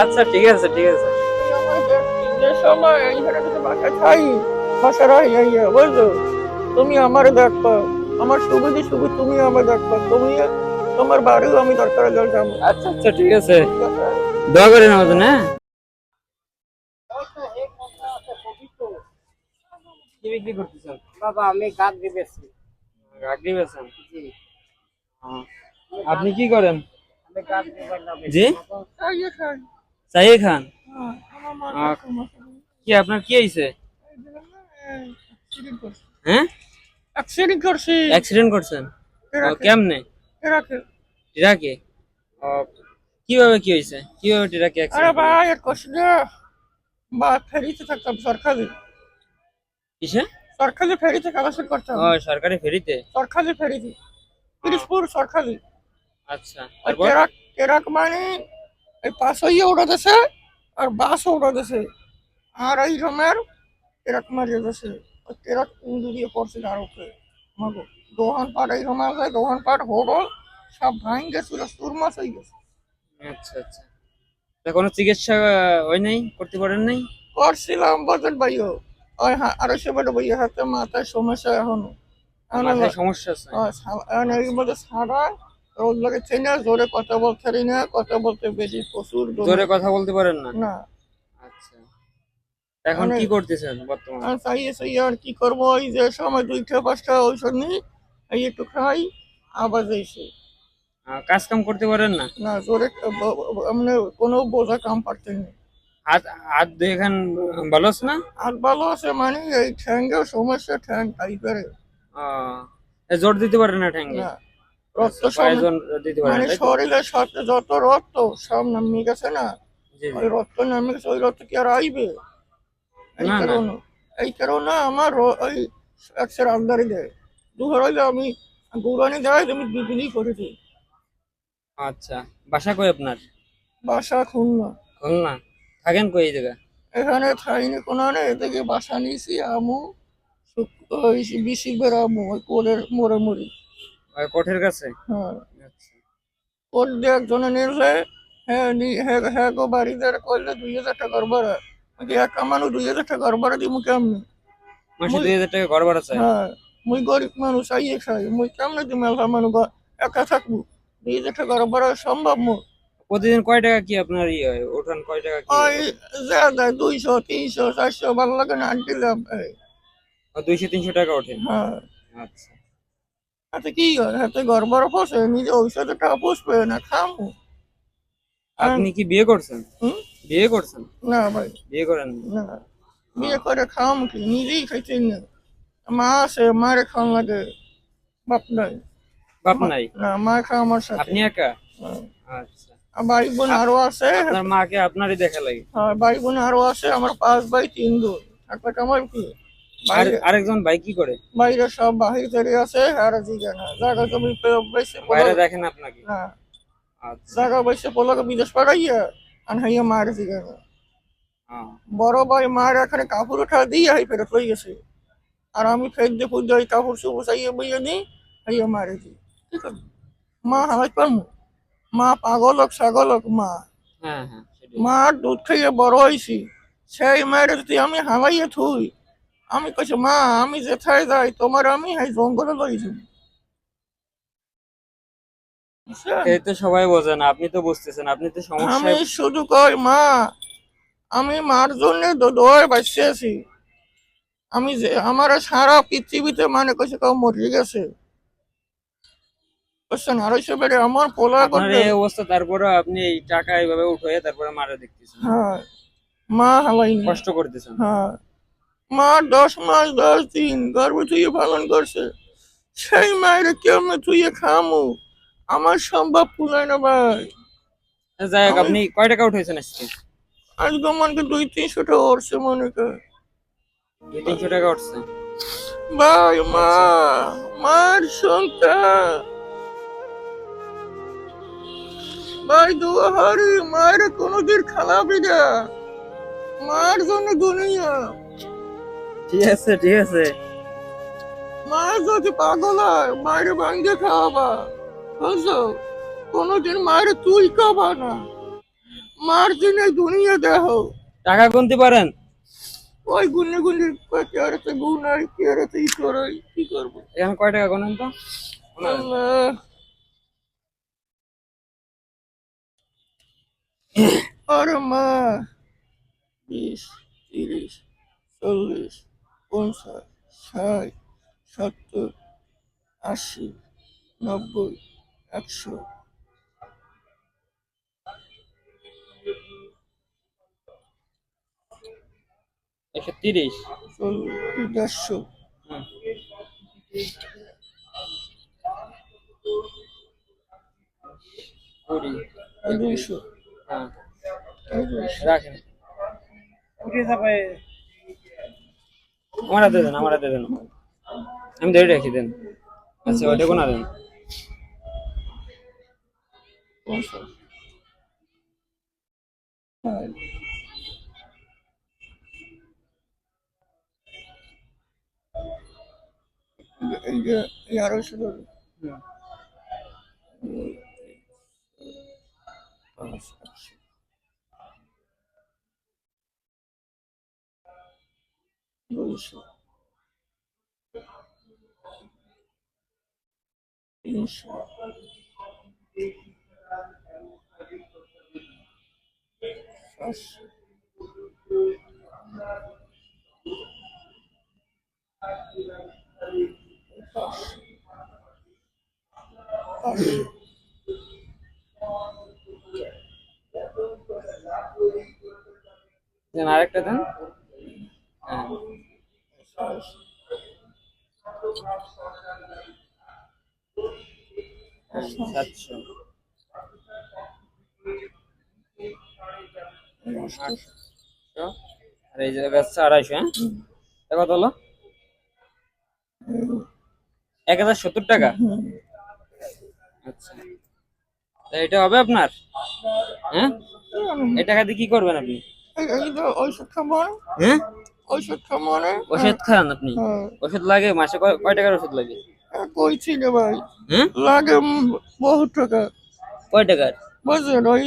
আচ্ছা ঠিক আছে ঠিক আছে। তুই আমার দেখ, তুমি আমার সুবিধে সুবিধে তুমি আমার দেখবা তুমি তোমার বাড়িও আমি দরকার যাব আচ্ছা আচ্ছা ঠিক আছে? দোয়া করে নাও তো না কি বিক্রি করতেছেন? বাবা আমি গাছ দিবেছি গাগরি বেছেন জি। আপনি কি করেন? আমি গাছ জি? চাইয়ে খান? হ্যাঁ। কি আপনার কি হয়েছে। হ্যাঁ? accident করছি। অ্যাক্সিডেন্ট করছেন? কেমনে? এরাকে টিরাকে কীভাবে কি হয়েছে কীভাবে টিরাকে আরে ভাই এক কষ্ট বা ফেরিতে থাকতাম সরকারি। কিসে? সরকারি ফেরিতে কালেকশন করতাম। ও সরকারি ফেরিতে? সরকারি ফেরিতে। পিরিসপুর সরকারি। আচ্ছা ট্রাক ট্রাক মানে এই পাশ হইয়া উড়া দিছে আর বাসও উড়া দিছে আর এই রমের ট্রাক মারিয়ে দিছে। ওই ট্রাক দিয়ে পড়ছিল আর ওকে আমাকে দোহান পাট এই রমা আছে দোহান পাট হোড়ল সব ভাঙ গেছিল সুরমাস হয়ে গেছে। আচ্ছা আচ্ছা। তা কোনো চিকিৎসা হয় নাই? করতে পারেন নাই? করছিলাম বজন ভাইও। ওই হা- আড়াইশো বেটা ভাইয়া হাতে মাথায় সমস্যা এখনও। সমস্যা আছে? সা- মধ্যে সারা রোদ লাগেছে না জোরে কথা বলতে পারি না কথা বলতে বেশি প্রচুর জোরে কথা বলতে পারেন না? না। আচ্ছা। এখন কি করতেছেন বর্তমানে? আর তাই এসে আর কি করব যে সময় দুইটা পাঁচটা এই একটু খাই আবার যাইছে কাজ কাম করতে পারেন না? না জোরে মানে কোনো বোঝা কাম পারতেন না হাত হাত দুই খান ভালোস না? আর ভালো আছে মানে এই ঠ্যাঙ্গেও সমস্যা ঠ্যাং টাইপের আহ, জোর দিতে পারেন না ঠ্যাঙ্গে? না। রক্ত আচ্ছা, মানে তো? সাথে যত রক্ত সব নামে গেছে না। ওই রক্ত নামে গেছে ওই রক্ত কি আর আইবে? এই। কারণে এই কারণে আমার ওই একশের আমদারি দেয়। দুহার হইলে আমি গুরানি দেয় তুমি বিক্রি করেছি। আচ্ছা বাসা কই আপনার? বাসা খুলনা। খুলনা? থাকেন কই এই জায়গা এখানে থাইনি কোনো নেই এদিকে বাসা নিয়েছি আমু বিশিবের আমু ওই কোলের মোড়ে মুড়ি। কোঠের কাছে? হ্যাঁ। আচ্ছা। দিয়ে একজনে নিলে হ্যাঁ নি- গো বাড়িতে করলে দুই হাজার এক কামানো দুই হাজার টাকার ভাড়া দিব কেমনি? মাসে দুই হাজার টাকা ঘর ভাড়া চাই। হ্যাঁ মুই গরিব মানুষ আইয়ে খাই মুই কেমনে দিম মেলা মানুষ বা- একা থাকব? দুই হাজার ভাড়া সম্ভব প্রতিদিন কয় টাকা কি আপনার ইয়ে হয়? ওঠান কয় টাকা কি? ওই যা দুইশো তিনশো চারশো ভালো লাগে না আনটিলাম দুইশো তিনশো টাকা ওঠে? হ্যাঁ। আচ্ছা। হাতে কি হয় হাতে ঘর বড় পোষে নিজে ঔষধের টাকা পুষবে না খামু। আপনি কি বিয়ে করছেন? বিয়ে করছেন? না ভাই। বিয়ে করেন না? বিয়ে করে খাম কি? নিজেই খাইতে না। মা আছে মারে খাওয়ান লাগে। বাপ নাই। বাপ নাই? না মা খা আমার সাথে। আপনি একা? হ্যাঁ। আচ্ছা। আর ভাই বোন আরও আছে। আপনার মাকে আপনারই দেখা লাগে। আর ভাই বোন আরও আছে আমার পাঁচ ভাই তিন বোন। থাকলে কামাই কি? আর আরেকজন ভাই কি করে? বাইরে সব বাহির থেকে আছে আর জায়গা জমি বেশি বাইরে দেখেন আপনাকে। না। আচ্ছা। জায়গা বেশি পোলাকে বিদেশ পাঠাইয়া আর হাইয়া মার জিগে হ্যাঁ। বড় ভাই মার এখানে কাপড় উঠা দিয়ে হাই ফেরত হয়ে গেছে। আর আমি ফের দিয়ে ফুল ওই কাপড় চুপ চাইয়ে বইয়ে দিই হাইয়া মারে দিই ঠিক আছে? মা হালাই পারমু মা পাগল হোক ছাগল হোক মা। হ্যাঁ হ্যাঁ। মার দুধ খাইয়ে বড় হয়েছি সেই মায়ের যদি আমি হালাইয়ে থুই আমি কইছি মা আমি যেথায় যাই তোমার আমি হাই জঙ্গলে লই যাব এই তো সবাই বোঝে না আপনি তো বুঝতেছেন আপনি তো সমস্যা আমি শুধু কই মা আমি মার জন্য বাঁচতে আছি। আমি যে আমার সারা পৃথিবীতে মানে কইছে কেউ মরে গেছে। বুঝছেন? আড়াইশো বেড়ে আমার পোলা করতে এই অবস্থা তারপরে আপনি এই টাকা এইভাবে উঠে তারপরে মারা দেখতেছেন। হ্যাঁ। মা হালাইনি। কষ্ট করতেছেন। হ্যাঁ। মা দশ মাস দশ দিন গর্ভে তুই পালন করছে। সেই মায়ের কেমন তুই খামু। আমার সম্ভব পুলায় না ভাই। যাই হোক আপনি কয় টাকা উঠেছেন আজকে? আজকে মনকে দুই তিনশো টাকা ওরছে মনে কর। দুই তিনশো টাকা উঠছে? ভাই মা মার সন্তান। ভাই দুহারি মায়ের কোনোদিন খালাবি না। মার জন্য দুনিয়া। ঠিক আছে ঠিক আছে। মা যদি পাগল হয় মায়ের ভাঙ্গে খাওয়াবা। বুঝছ? কোনোদিন মায়ের তুই খাবা না। মার্জিন এই দুনিয়া দেহ। টাকা গুনতে পারেন? ওই গুনে গুনে কেয়ারেতে গুণ আর কেয়ারেতে ই করে কি করব? এখানে কয় টাকা গুনেন তো? আরে মা বিশ তিরিশ চল্লিশ। পঞ্চাশ ষাট সত্তর আশি নব্বই একশো। একশো তিরিশ। দেড়শো। কুড়ি। দুইশো। হ্যাঁ। রাখেন। উঠে যাবে। আমার হাতে দেন আমার হাতে দেন। আমি ধরে রাখি দেন। আচ্ছা ওইটা কোনা দেন? ধরুন হুম। পাঁচ দুইশো তিনশো পাঁচশো দেন আরেকটা দেন হ্যাঁ ছয়শো হ্যাঁ, সাতশো। আর এই যে বেচছে আড়াইশো হ্যাঁ? কত হলো? এক হাজার সত্তর টাকা? আচ্ছা। এটা হবে আপনার? হ্যাঁ? এই টাকা দিয়ে কি করবেন আপনি? ঔষধ হ্যাঁ? ওষুধ খান আপনি? হ্যাঁ। ওষুধ লাগে মাসে কয় কয় টাকার ওষুধ লাগে? কইছি রে ভাই? হ্যাঁ লাগে বহুত টাকা। কয় টাকার বুঝলেন ওই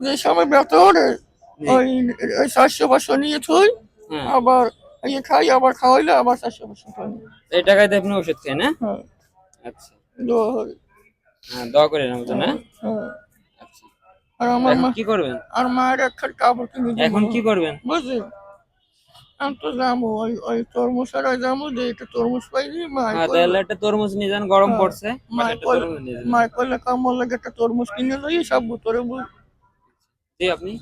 যে সময় ওরে ওই চারশো পাঁচশো নিয়ে থই হ্যাঁ আবার এই খাই আবার খাওয়াইলে আবার চারশো পাঁচশো খাই এই টাকায় দিয়ে আপনি ওষুধ খান হ্যাঁ? হ্যাঁ। আচ্ছা। হ্যাঁ দোয়া করে নেব তো না হ্যাঁ। আচ্ছা। আর আমার মা কি করবেন? আর মায়ের একটা কাপড় কিনে এখন কি করবেন? বুঝলি আমি তো যাব ওই ওই তরমুজ আর যাব যে এটা তরমুজ পাইনি হ্যাঁ তাহলে একটা তরমুজ নিয়ে যান গরম হ্যাঁ, পড়ছে। একটা কইলো- তরমুজ লাগে একটা কিনে লই সব ভিতরে জি আপনি?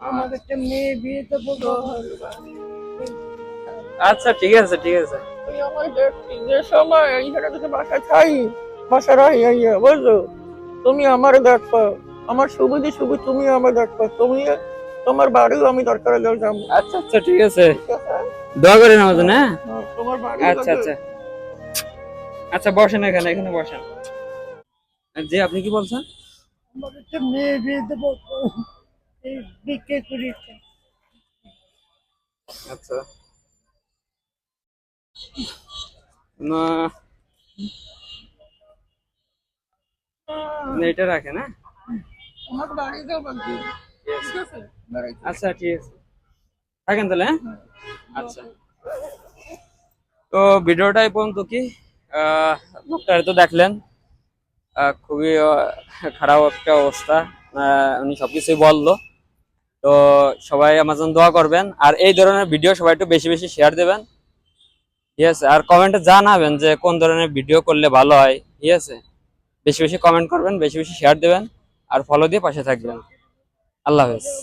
আমাদের একটা মেয়ে বিয়ে তো আচ্ছা ঠিক আছে ঠিক আছে। তুই আমার যে সময় এইখানে তোকে বাসায় খাই বাসা রাহি বুঝলো তুমি আমার দেখবা আমার সুবিধে সুবিধে তুমি আমার দেখবা তুমি তোমার বাড়িও আমি দরকার হলে যাব। আচ্ছা আচ্ছা ঠিক আছে। আছে দোয়া করে নেব তো না হ্যাঁ, তোমার বাড়ি আচ্ছা আচ্ছা। আচ্ছা বসেন এখানে এখানে বসেন। জি আপনি কি বলছেন? আমার একটা মেয়ে বিয়ে দেবো বিক্রি করি আচ্ছা। না। না, এটা রাখেন হ্যাঁ? তোমার বাড়ি যাব কি ঠিক আছে বাড়ি আচ্ছা ঠিক আছে। থাকেন তাহলে হ্যাঁ? আচ্ছা। তো ভিডিওটা পর্যন্ত কি? লোকটার তো দেখলেন। খুবই খারাপ একটা অবস্থা। উনি সবকিছুই বলল। তো সবাই আমার জন্য দোয়া করবেন। আর এই ধরনের ভিডিও সবাই একটু বেশি বেশি শেয়ার দেবেন। ঠিক আছে? আর কমেন্টে জানাবেন যে কোন ধরনের ভিডিও করলে ভালো হয়। ঠিক আছে? বেশি বেশি কমেন্ট করবেন, বেশি বেশি শেয়ার দেবেন। আর ফলো দিয়ে পাশে থাকবেন। আল্লাহ হাফেজ।